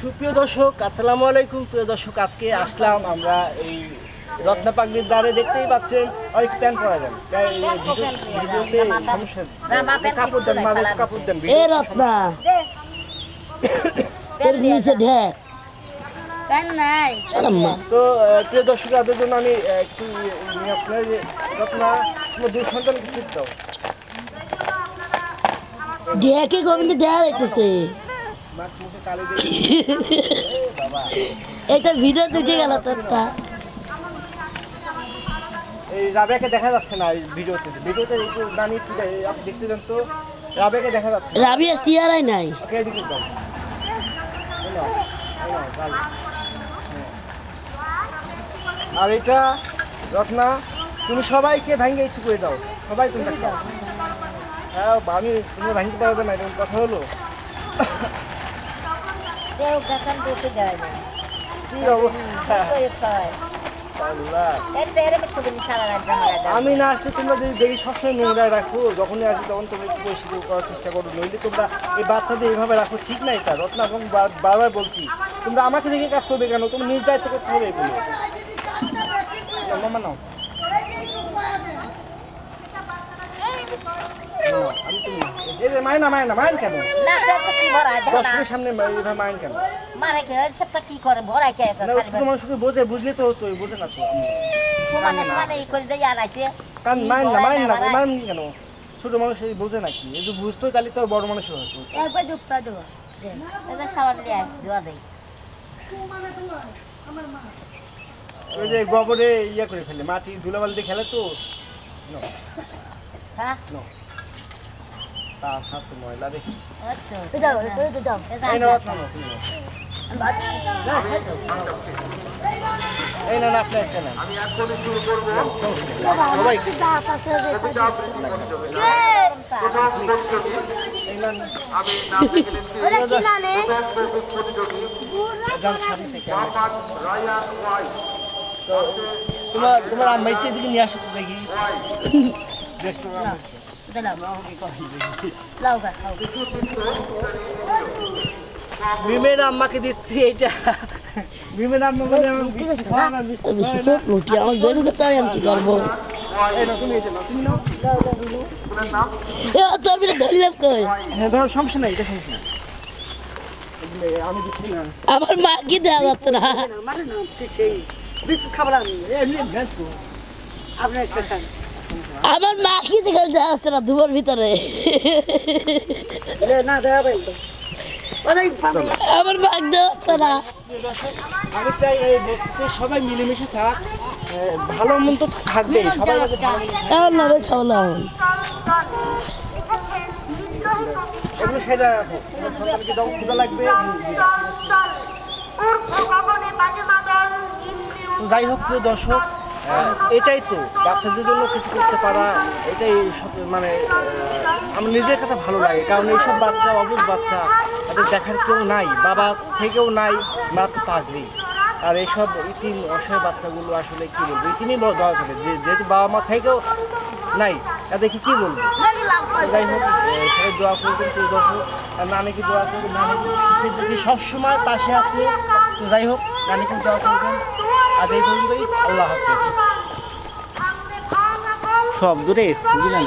সুপ্রিয় দর্শক আসসালামু আলাইকুম। প্রিয় দর্শক আজকে আসলাম আমরা এই রত্নাপাগড়ির দ্বারে দেখতেই পাচ্ছেন অনেক প্যান্ট পরা যান। কাপড় দেন মাদের কাপড় দেন এ রত্না। তোর নিচে ঢেক তো প্রিয় দর্শকদের জন্য আমি একটু নিয়ে যে রত্না দুই দাও। গোবিন্দ দেয়া যাইতেছে এটা ভিডিও তুটে গেল তোরটা। এই রাবেয়াকে দেখা যাচ্ছে না ভিডিওতে। ভিডিওতে একটু একটু আপনি দেখতে দেন তো রাবেয়াকে দেখা যাচ্ছে। রাবিয়া চেয়ারাই নাই। এদিকে দাও। আর এটা রত্না তুমি সবাইকে ভাঙ্গে একটু করে দাও। সবাই তুমি দাও হ্যাঁ আমি তুমি ভাঙতে পারবে না এরকম কথা হলো? কি অবস্থা? আমি না আসলে তোমরা যদি দেখি সবসময় নোংরা রাখো যখনই আসি তখন তোমরা একটু পরিষ্কার করার চেষ্টা করো। নইলে তোমরা এই বাচ্চাদের এইভাবে রাখো ঠিক নাই এটা রত্না এবং বারবার বলছি তোমরা আমাকে দেখে কাজ করবে কেন? তুমি নিজ দায়িত্ব করতে হবে এগুলো নাও, মামা নাও। না সামনে কি করে? কে ছোট বোঝে বুঝলে তো হতো বোঝে না তো মানে মানে এই করে দিয়ে আনাইছে কারণ মায়েন না মায়েন না মায়েন কেন? ছোট মানুষ এই বোঝে নাকি এই যে বুঝতো তাহলে তো বড় মানুষ হতো। এটা সাবান দিয়ে ধোয়া দেয় ওই যে গোবরে ইয়ে করে ফেলে মাটি ধুলাবালি খেলে তো? হ্যাঁ. তা হাত তো ময়লা দেখি এই না সবাই তোমার এদিকে নিয়ে আসো তো দেখি বেশ করে আম্মা। মিমের আম্মাকে দিচ্ছি এটা মিমের আম্মা বলে আমার মিষ্টি খাওয়া না মিষ্টি বেশি খাওয়া তো লুটি আমার বেরু কথা আমি কি করব না। এই নাও, তুমি এই যে নাও, তুমি নাও। এ, তোর বিলে ধরলাম কই হ্যাঁ সমস্যা নাই এটা সমস্যা আমি দিচ্ছি আমার মা কি দেওয়া যাচ্ছে না তো। আমার মা কি দেওয়া না দুবার ভিতরে। আমার মা দেওয়া যাচ্ছে না। আমি চাই এই সবাই মিলেমিশে থাক। ভালো মন তো থাকবেই সবাই যাতে মন্দ থাকে। এমন না রে খাব না। এগুলো সেটা রাখো। লাগবে। যাই হোক প্রিয় দর্শক এটাই তো। বাচ্চাদের জন্য কিছু করতে পারা, এটাই মানে আমার নিজের কাছে ভালো লাগে। কারণ এইসব বাচ্চা অবুজ বাচ্চা, তাদের দেখার কেউ নাই, বাবা থেকেও নাই, মা তো পাগলি। আর এইসব ইতিম, অসহায় বাচ্চাগুলো আসলে কী বলব? ইতিমই দেওয়া যে, যেহেতু বাবা মা থেকেও নাই, তাদেরকে কী বলব? যাই হোক সবাই দোয়া করবেন, প্রিয় দর্শক। আর নানিকে দোয়া করবেন, নানিকে সুখে দুঃখে সবসময় পাশে আছে, তো যাই হোক, নানিকে দোয়া করবেন। আজ এই পর্যন্তই আল্লাহ হাফেজ। সব দূরে বুঝলেন?